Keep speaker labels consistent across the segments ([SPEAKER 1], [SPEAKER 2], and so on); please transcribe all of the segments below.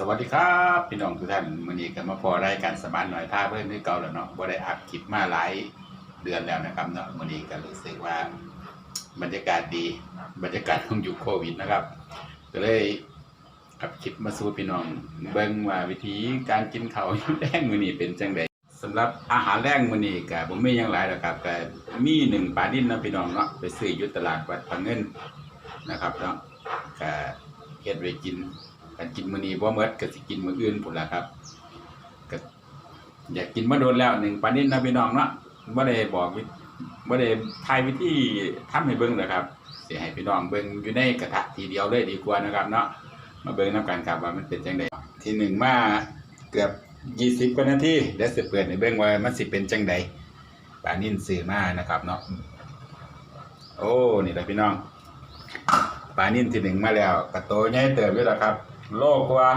[SPEAKER 1] สวัสดีครับพี่น้องทุกท่านวันนี้ก็มาพอรายการสมานหน่อยท่าเพิ่มที่เก่าแล้วเนาะบ่ได้อัพคลิปมาหลายเดือนแล้วนะครับเนาะวันนี้ก็รู้สึกว่าบรรยากาศดีบรรยากาศของยุคโควิดนะครับก็เลยอัพคลิปมาสู่พี่น้องเบิ่งว่าวิธีการกินเขาแรงมื้อนี้เป็นจังไดสำหรับอาหารแรงมื้อนี้ก็บ่มีหยังหลายหรอกครับก็มีหนึ่งปลาดิ้นนะพี่น้องเนาะไปซื้อยู่ตลาดวัดพะเงินนะครับเนาะก็เฮ็ดไว้กิน การกินมื้อนี้บ่หมดก็สิกินมื้ออื่นพุ่นล่ะครับก็อยากกินมาโดนแล้วหนึ่งปลานิ่นนะพี่น้องเนาะบ่ได้บอกวิบ่ได้ทายวิธีทำให้เบิ่งหรอกครับสิให้พี่น้องเบิ่งอยู่ในกระทะทีเดียวเลยดีกว่านะครับ เนาะมาเบิ่งนํกันครับว่ามันเป็นจังไดทีหนึ่งมาเกือบ20กว่านาทีเดี๋ยวสิเปิดให้เบิ่งว่ามันสิเป็นจังไดปลานิ่นซื้อมานะครับ เนาะโอ้นี่แหละพี่น้องปลานิ่นที่หนึ่งมาแล้วกระโตใหญ่เติบอยู่แล้วครับ โลกว่า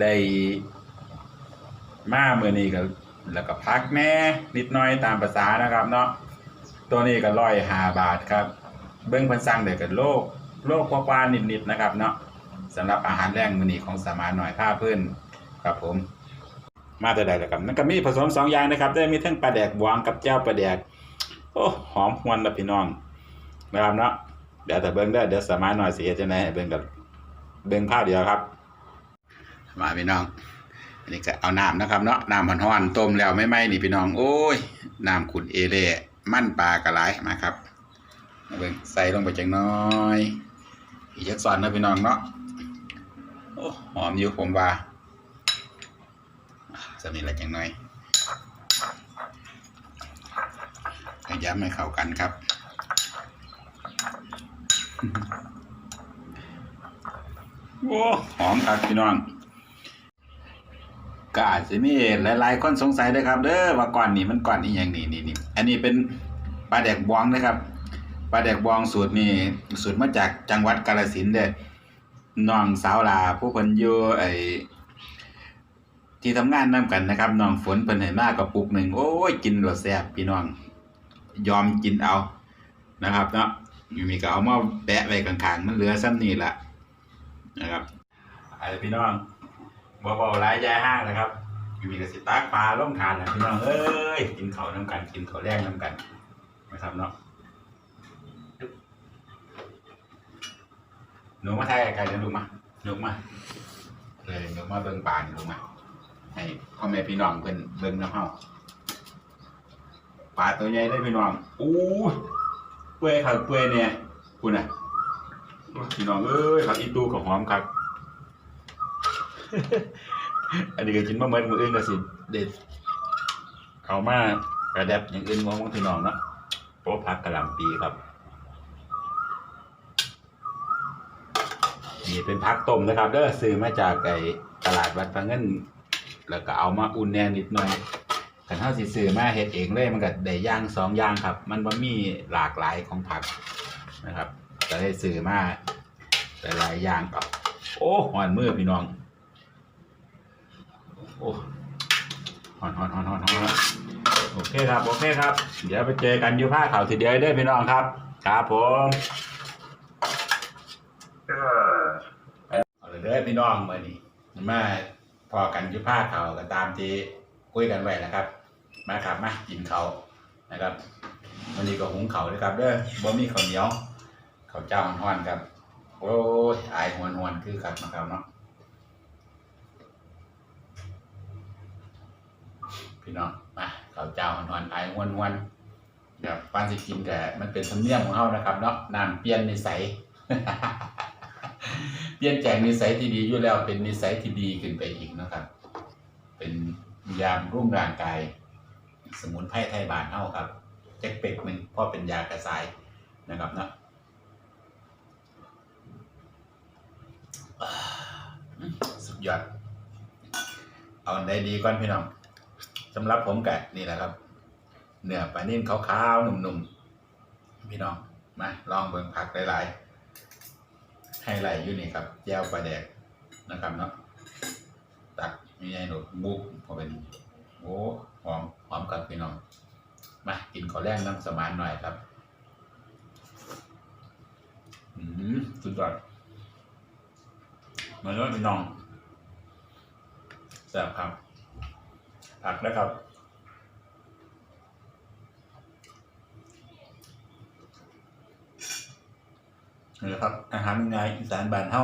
[SPEAKER 1] ได้มาเมื่อนี้ก็แล้วก็พักแน่นิดหน่อยตามภาษานะครับเนาะตัวนี้ก็ร้อยหาบาทครับ เบิ้งพันสังเด็กกันโลก โลกกว่าๆนิดๆนะครับเนาะสำหรับอาหารแรงมือนี้ของสามานหน่อยผ้าเพื่นครับผม มาแต่ใดแล้วครับนั่นก็มีผสมสองอย่างนะครับ ได้มีทั้งปลาแดกบวงกับเจ้าปลาแดกโอ้หอมหวนแล้วพี่น้องนะครับเนาะเดี๋ยวแต่เบิ้งได้เดี๋ยวสามาหน่อยเฮ็ดจังไห้เบิ้งกับ เบิ้งภาพเดียวครับ มาพี่น้อง อันนี้ก็เอาน้ำนะครับเนาะน้ำร้อนๆต้มแล้วไม่ไหม้นี่พี่น้อง โอ้ยน้ำขุนเอเล่มั่นปลากระไรมาครับมาเบิ้งใส่ลงไปจังน้อย อีกจักซอนนะพี่น้องเนาะโอ้หอมอยู่ผมว่าสำนี้แหละจังน้อยย้ำให้เข้ากันครับ โอ้หอมครับพี่น้องก็อาจจะมีหลาย ๆ คนสงสัยนะครับเด้อว่าก่อนนี้มันก่อนนี้อย่างนี้นี่นี่อันนี้เป็นปลาแดกบองนะครับปลาแดกบองสูตรนี่สูตรมาจากจังหวัดกาฬสินธุ์เด้อน้องสาวลาผู้เพิ่นอยู่ไอ้ที่ทำงานนํกันนะครับน้องฝนเพิ่นให้มากกระปุกหนึ่งโอ้ยกินแล้วแซ่บพี่น้อง ยอมกินเอานะครับเนาะอยู่มีก็เอามาแปะไว้ข้างๆมันเหลือซ้ำนี่ละ นะครับอะไรพี่น้องเบาๆร้ายยายห้างนะครับอยู่มีกระสิตักปลาล่มทานนะพี่น้องเอ้ยกินเขาน้ำกันกินเขาแรงน้ำกันนะครับเนาะหนูมาไทยไกลๆนะลูกมาลูกมาเลยหนูมาเบิ่งปลาลูกมาให้พ่อแม่พี่น้องเพิ่นเบิ่งน้ำเฮาปลาตัวใหญ่ได้พี่น้องอู้เปื่อยครับเปื่อยเนี่ยคุณน่ะ พี่น้องเอ้ยผักอีตูกับหอมครับ อันนี้ก็กินมาเหมือนมืออื่นก็สิ เด็ดเอามากระแดบอย่างอื่นมองพี่น้องเนาะโป๊ผักกะหล่ำปีครับ นี่เป็นผักต้มนะครับ เด้อซื้อมาจากไอ้ตลาดวัดพระเงิน แล้วก็เอามาอุ่นแน่นิดหน่อยขันเท่าสิซื้อมาเฮ็ดเองเลยมันก็ได้อย่างสองอย่างครับ มันบ่มีหลากหลายของผักนะครับ ก็ได้ซื้อมาหลายๆอย่างก็โอ้หอนมือพี่น้อง โอ้หอนหอนหอนหอนหอนโอเคครับ โอเคครับ เดี๋ยวไปเจอกันอยู่ผ้าเขาวทีเดียวได้พี่น้องครับ ครับผมเอาเลยเด้อพี่น้องมื่อนี้มาพอกันอยู่ผ้าเขาวก็ตามที่คุยกันไว้นะครับ มาครับมากินเขานะครับวันนี้ก็หุงเขาวด้วยครับเด้อบ่มีข้าวเหนียว ข้าวเจ้าห้อนครับ โอ้ยอายหวนหวนคือครับนะครับเนาะพี่น้องมาข้าวเจ้าหอนอายหวนหวนๆแบบปานสิกินแต่มันเป็นธรรมเนียมของเฮานะครับเนาะน้ำเปลี่ยนนิสัยเปลี่ยนแจงนิสัยที่ดีอยู่แล้วเป็นนิสัยที่ดีขึ้นไปอีกนะครับ เป็นยามรุ่งร่างกาย สมุนไพรไทยบานเฮาครับแจ็คเป็กหนึ่งเพราะเป็นยากระสายนะครับเนาะอ่า สุดยอด เอาอันใดดีก่อนพี่น้องสำหรับผมกะนี่แหละครับ เนื้อปลานิ่มขาวๆหนุ่มๆ พี่น้อง มาลองเบิ่งผักหลายๆให้ไหลอยู่นี่ครับแจ่วปลาแดกนะครับเนาะตักมีไอ้หนูบุกพอเป็นโอ้หอมหอมกับพี่น้อง มากินขอแรงน้ำสมานหน่อยครับ อืมสุดยอด มาเลยพี่น้อง
[SPEAKER 2] ซ่บครับ ผักนะครับนี่แหละครับ อาหารง่ายอีสานบ้านเฮา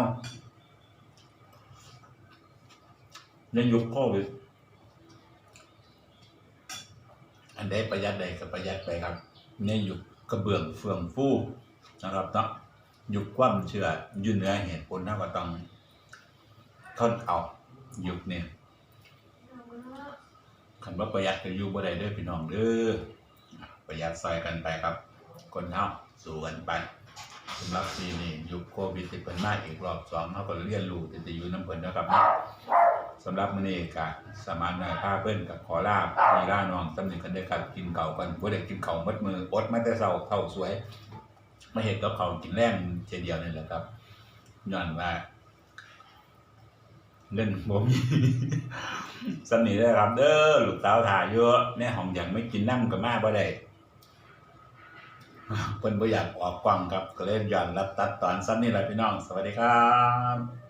[SPEAKER 2] ในยุคโควิดอันใดประหยัดใดก็ประหยัดไปครับในยุคกระเบื้องเฟื่องฟูนะครับเนาะยุคความเชื่อยืนเนื้อเหตุผลนะก็ต้อง ทนเอายุคนี้คันว่าประหยัดก็อยู่บ่ได้เด้อพี่น้องเด้อประหยัดซอยกันไปครับ คนเฮาสู้กันไปสำหรับปีนี้ยุคโควิดที่เพิ่นมาอีกรอบสองเขาก็เรียนรู้ที่จะอยู่น้ำเพิ่นนะครับสำหรับมื้อนี้ก็สมานนายพาเพิ่นกับขอลามีลาน้องสำนึกกันได้ครับกินเก่ากันบ่ได้กินเก่าวหมดมืออดมาแต่เช้าเท่าสวยมาเฮ็ดกับเขากินแรงเช่นเดียวนี่แหละครับย้อนว่า เล่นบ่มีสำนี้ได้ครับ เด้อลูกสาวถ่ายเยอะแนห้องยังไม่กินน้ำก็มาบ่ได้เพิ่นบ่อยากออกกว้างครับก็เล่นย้อนรับตัดตอนซ้ำนี่แหละพี่น้อง สวัสดีครับ